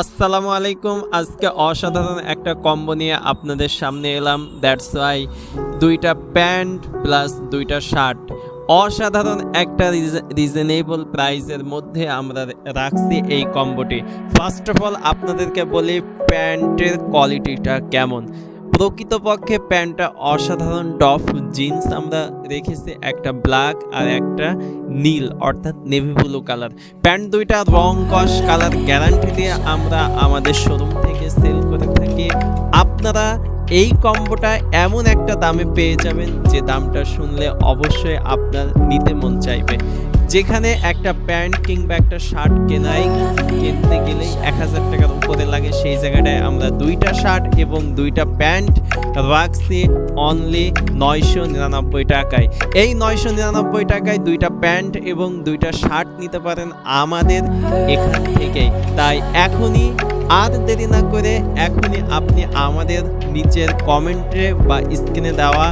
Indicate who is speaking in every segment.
Speaker 1: আসসালামু আলাইকুম। আজকে অসাধারণ একটা কম্বো নিয়ে আপনাদের সামনে এলাম। দ্যাটস ওয়াই দুইটা প্যান্ট প্লাস দুইটা শার্ট। অসাধারণ একটা রিজনেবল প্রাইসের মধ্যে আমরা রাখছি এই কম্বোটি। ফার্স্ট অফ অল আপনাদেরকে বলি প্যান্টের কোয়ালিটিটা কেমন? প্রকৃতপক্ষে প্যান্টটা অসাধারণ ডফ জিন্স আমরা রেখেছি, একটা ব্ল্যাক আর একটা নীল, অর্থাৎ নেভি ব্লু কালার। প্যান্ট দুইটা রং, কস, কালার গ্যারান্টি দিয়ে আমরা আমাদের শোরুম থেকে সেল করে থাকি। আপনারা এই কম্বোটা এমন একটা দামে পেয়ে যাবেন যে দামটা শুনলে অবশ্যই আপনার নিতে মন চাইবে। যেখানে একটা প্যান্ট কিংবা একটা শার্ট কেনাই কিনতে গেলেই এক হাজার টাকার উপরে লাগে। সেই জায়গাটায় আমরা দুইটা শার্ট এবং দুইটা প্যান্ট রাখছি অনলি নয়শো নিরানব্বই টাকায়। এই নয়শো নিরানব্বই টাকায় দুইটা প্যান্ট এবং দুইটা শার্ট নিতে পারেন আমাদের এখান থেকে তাই এখনই আর দেরি না করে এখনই আপনি আমাদের নিচের কমেন্টে বা স্ক্রিনে দেওয়া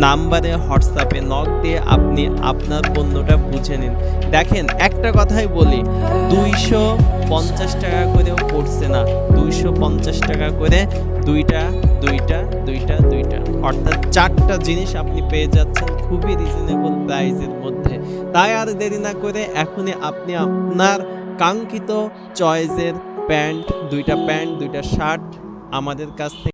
Speaker 1: নাম্বারে হোয়াটসঅ্যাপে নক দিয়ে আপনি আপনার পণ্যটা বুঝে নিন। দেখেন, একটা কথাই বলি, দুইশো পঞ্চাশ টাকা করেও পড়ছে না। দুইশো পঞ্চাশ টাকা করে দুইটা দুইটা দুইটা দুইটা। অর্থাৎ চারটা জিনিস আপনি পেয়ে যাচ্ছেন খুবই রিজনেবল প্রাইসের মধ্যে। তাই আর দেরি না করে এখনই আপনি আপনার কাঙ্ক্ষিত চয়েসের প্যান্ট, দুইটা প্যান্ট, দুইটা শার্ট আমাদের কাছ থেকে